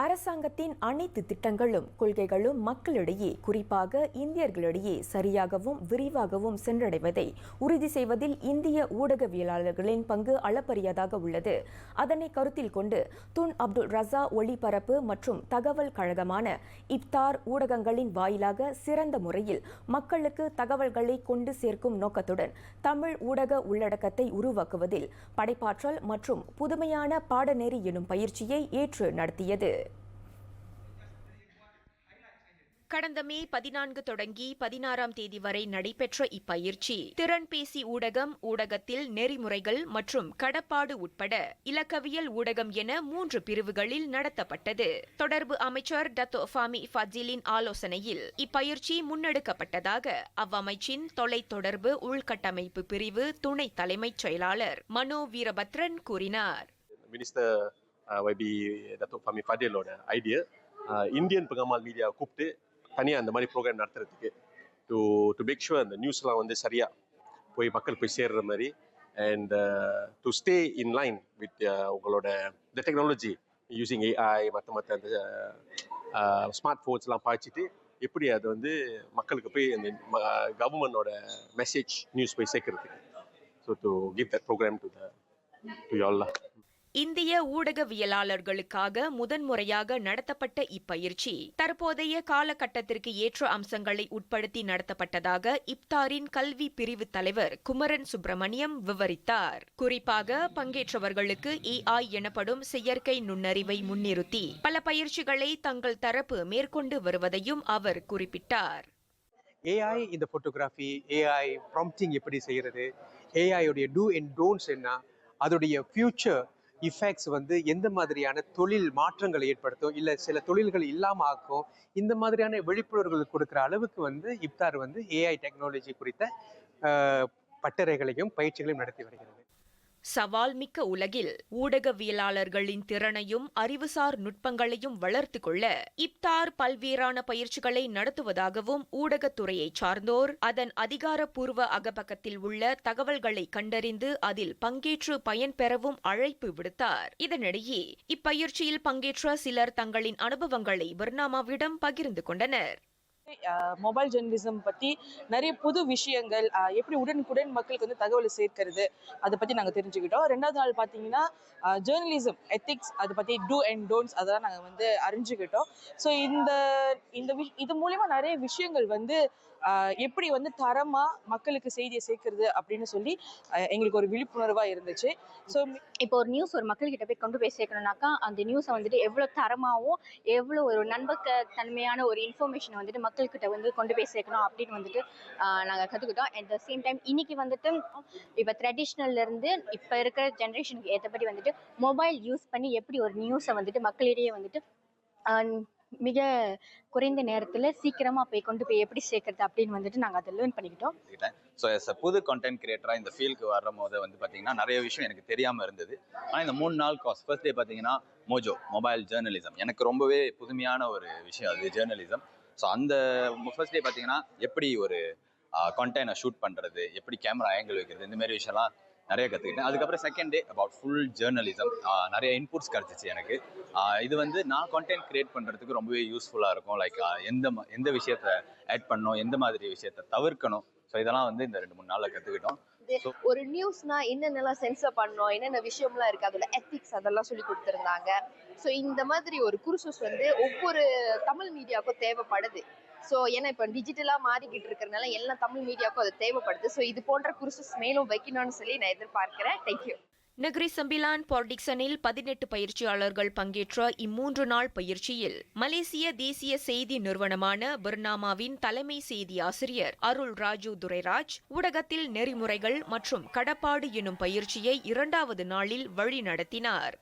அரசாங்கத்தின் அனைத்து திட்டங்களும் கொள்கைகளும் மக்களிடையே குறிப்பாக இந்தியர்களிடையே சரியாகவும் விரிவாகவும் சென்றடைவதை உறுதி செய்வதில் இந்திய ஊடகவியலாளர்களின் பங்கு அளப்பரியதாக உள்ளது. அதனை கருத்தில் கொண்டு துன் அப்துல் ரசா ஒளிபரப்பு மற்றும் தகவல் கழகமான இப்தார் ஊடகங்களின் வாயிலாக சிறந்த முறையில் மக்களுக்கு தகவல்களை கொண்டு சேர்க்கும் நோக்கத்துடன் தமிழ் ஊடக உள்ளடக்கத்தை உருவாக்குவதில் படைப்பாற்றல் மற்றும் புதுமையான பாடநெறி எனும் பயிற்சியை ஏற்று நடத்தியது. கடந்த மே பதினான்கு தொடங்கி பதினாறாம் தேதி வரை நடைபெற்ற இப்பயிற்சி. திறன்பேசி ஊடகம் ஊடகத்தில் நெறிமுறைகள் மற்றும் கடப்பாடு உட்பட இலக்கவியல் ஊடகம் என மூன்று பிரிவுகளில் நடத்தப்பட்டது. தொடர்பு அமைச்சர் டத்தோ ஃபாமி ஃபஜிலின் ஆலோசனையில் இப்பயிற்சி முன்னெடுக்கப்பட்டதாக அவ்வமைச்சின் தொலைத்தொடர்பு உள்கட்டமைப்பு பிரிவு துணை தலைமைச் செயலாளர் மனோ வீரபத்ரன் கூறினார். Minister YB Datuk Fahmi Indian பகமால் media கூப்பிட்டு தனியாக அந்த மாதிரி ப்ரோக்ராம் நடத்துறதுக்கு டு டு மேக் ஷுவர் அந்த நியூஸ்லாம் வந்து சரியாக போய் மக்கள் போய் சேர்ற மாதிரி and to stay in line with உங்களோட இந்த டெக்னாலஜி யூஸிங் ஏஐ மற்ற மற்ற அந்த uh, uh, ஸ்மார்ட் ஃபோன்ஸ்லாம் பாய்ச்சிட்டு எப்படி அது வந்து மக்களுக்கு போய் அந்த கவர்மெண்டோட மெசேஜ் நியூஸ் போய் சேர்க்கறதுக்கு. So to give that program to the to யால்லா இந்திய ஊடகவியலாளர்களுக்காக முதன்முறையாக நடத்தப்பட்ட இப்பயிற்சி தற்போதைய காலகட்டத்திற்கு ஏற்ற அம்சங்களை உட்படுத்தி நடத்தப்பட்டதாக இப்தாரின் கல்வி பிரிவு தலைவர் குமரன் சுப்பிரமணியம் விவரித்தார். குறிப்பாக பங்கேற்றவர்களுக்கு ஏஐ எனப்படும் செயற்கை நுண்ணறிவை முன்னிறுத்தி பல பயிற்சிகளை தங்கள் தரப்பு மேற்கொண்டு வருவதையும் அவர் குறிப்பிட்டார். ஏஐ இந்த ஃபோட்டோகிராஃபி ஏஐ ப்ராம்ப்டிங் எப்படி செய்கிறது ஏஐயோடைய டூ அண்ட் டோன்ட்ஸ் என்ன அதோடைய ஃபியூச்சர் இஃபெக்ட்ஸ் வந்து எந்த மாதிரியான தொழில் மாற்றங்களை ஏற்படுத்தும்? இல்லை சில தொழில்கள் இல்லாமல் ஆக்கும் இந்த மாதிரியான விழிப்புணர்வுகள் கொடுக்குற அளவுக்கு வந்து இப்தார் வந்து ஏஐ டெக்னாலஜி குறித்த பட்டறைகளையும் பயிற்சிகளையும் நடத்தி வருகிறது. சவால் மிக்க உலகில் ஊடகவியலாளர்களின் திறனையும் அறிவுசார் நுட்பங்களையும் வளர்த்து கொள்ள இப்தார் பல்வேறான பயிற்சிகளை நடத்துவதாகவும் ஊடகத்துறையை சார்ந்தோர் அதன் அதிகாரப்பூர்வ அகபக்கத்தில் உள்ள தகவல்களை கண்டறிந்து அதில் பங்கேற்று பயன்பெறவும் அழைப்பு விடுத்தார். இதனிடையே இப்பயிற்சியில் பங்கேற்ற சிலர் தங்களின் அனுபவங்களை பர்னாமாவிடம் பகிர்ந்து கொண்டனர். மொபைல் ஜெர்னலிசம் பற்றி நிறைய புது விஷயங்கள் எப்படி உடனுக்குடன் மக்களுக்கு வந்து தகவலை சேர்க்கிறது அதை பற்றி நாங்கள் தெரிஞ்சுக்கிட்டோம். ரெண்டாவது நாள் பார்த்தீங்கன்னா ஜேர்னலிசம் எத்திக்ஸ் அதை பற்றி டூ அண்ட் டோன்ட்ஸ் அதெல்லாம் நாங்கள் வந்து அறிஞ்சுக்கிட்டோம். ஸோ இந்த இந்த விஷ் இது மூலிமா நிறைய விஷயங்கள் வந்து எப்படி வந்து தரமாக மக்களுக்கு செய்தியை சேர்க்கறது அப்படின்னு சொல்லி எங்களுக்கு ஒரு விழிப்புணர்வாக இருந்துச்சு. ஸோ இப்போ ஒரு நியூஸ் ஒரு மக்கள்கிட்ட போய் கொண்டு போய் சேர்க்கணும்னாக்கா அந்த நியூஸை வந்துட்டு எவ்வளோ தரமாகவும் எவ்வளோ ஒரு நண்பக்க தன்மையான ஒரு இன்ஃபர்மேஷனை வந்துட்டு மக்கள்கிட்ட வந்து கொண்டு போய் சேர்க்கணும் அப்படின்னு வந்துட்டு நாங்கள் கற்றுக்கிட்டோம் அட் த சேம் டைம் இன்னைக்கு வந்துட்டு இப்போ ட்ரெடிஷ்னல்லேருந்து இப்போ இருக்கிற ஜென்ரேஷனுக்கு ஏற்றபடி வந்துட்டு மொபைல் யூஸ் பண்ணி எப்படி ஒரு நியூஸை வந்துட்டு மக்களிடையே வந்துட்டு மிக குறைந்த நேரத்தில் சீக்கிரமாக போய் கொண்டு போய் எப்படி சேர்க்கறது அப்படின்னு வந்துட்டு நாங்கள் அதை லேர்ன் பண்ணிக்கிட்டோம். ஸோ எஸ் புது கண்டென்ட் கிரியேட்டராக இந்த ஃபீல்டுக்கு வரும் போது வந்து பார்த்தீங்கன்னா நிறைய விஷயம் எனக்கு தெரியாமல் இருந்தது. ஆனால் இந்த மூணு நாள் காஸ் ஃபர்ஸ்ட் டே பார்த்தீங்கன்னா மோஜோ மொபைல் ஜேர்னலிசம் எனக்கு ரொம்பவே புதுமையான ஒரு விஷயம் அது ஜேர்னலிசம் ஸோ அந்த ஃபர்ஸ்ட் டே பார்த்தீங்கன்னா எப்படி ஒரு கண்டென்ட்டை ஷூட் பண்ணுறது எப்படி கேமரா ஆங்கிள் வைக்கிறது இந்த மாதிரி விஷயம்லாம் நிறைய கற்றுக்கிட்டேன் அதுக்கப்புறம் second day about full journalism நிறைய இன்புட்ஸ் கிடச்சிச்சு எனக்கு. இது வந்து நான் கண்டென்ட் கிரியேட் பண்ணுறதுக்கு ரொம்பவே யூஸ்ஃபுல்லாக இருக்கும். லைக் எந்த எந்த விஷயத்த ஆட் பண்ணணும் எந்த மாதிரி விஷயத்த தவிர்க்கணும். ஸோ இதெல்லாம் வந்து இந்த ரெண்டு மூணு நாளில் கற்றுக்கிட்டோம் ஒரு நியூஸ்னா என்னென்னலாம் சென்சர் பண்ணணும் என்னென்ன விஷயம்லாம் இருக்கு அதோட எத்திக்ஸ் அதெல்லாம் சொல்லி கொடுத்துருந்தாங்க. ஸோ இந்த மாதிரி ஒரு குருசஸ் வந்து ஒவ்வொரு தமிழ் மீடியாவுக்கும் தேவைப்படுது. ஸோ ஏன்னா இப்போ டிஜிட்டலாக மாறிக்கிட்டு இருக்கிறனால எல்லா தமிழ் மீடியாவுக்கும் அது தேவைப்படுது. ஸோ இது போன்ற குருசஸ் மேலும் வைக்கணும்னு சொல்லி நான் எதிர்பார்க்கிறேன். தேங்க்யூ நகரி சம்பிலான் பால்டிக்சனில் பதினெட்டு பயிற்சியாளர்கள் பங்கேற்ற இம்மூன்று நாள் பயிற்சியில் மலேசிய தேசிய செய்தி நிறுவனமான பர்னாமாவின் தலைமை செய்தி ஆசிரியர் அருள் ராஜு துரைராஜ் ஊடகத்தில் நெறிமுறைகள் மற்றும் கடப்பாடு எனும் பயிற்சியை இரண்டாவது நாளில் வழிநடத்தினார்.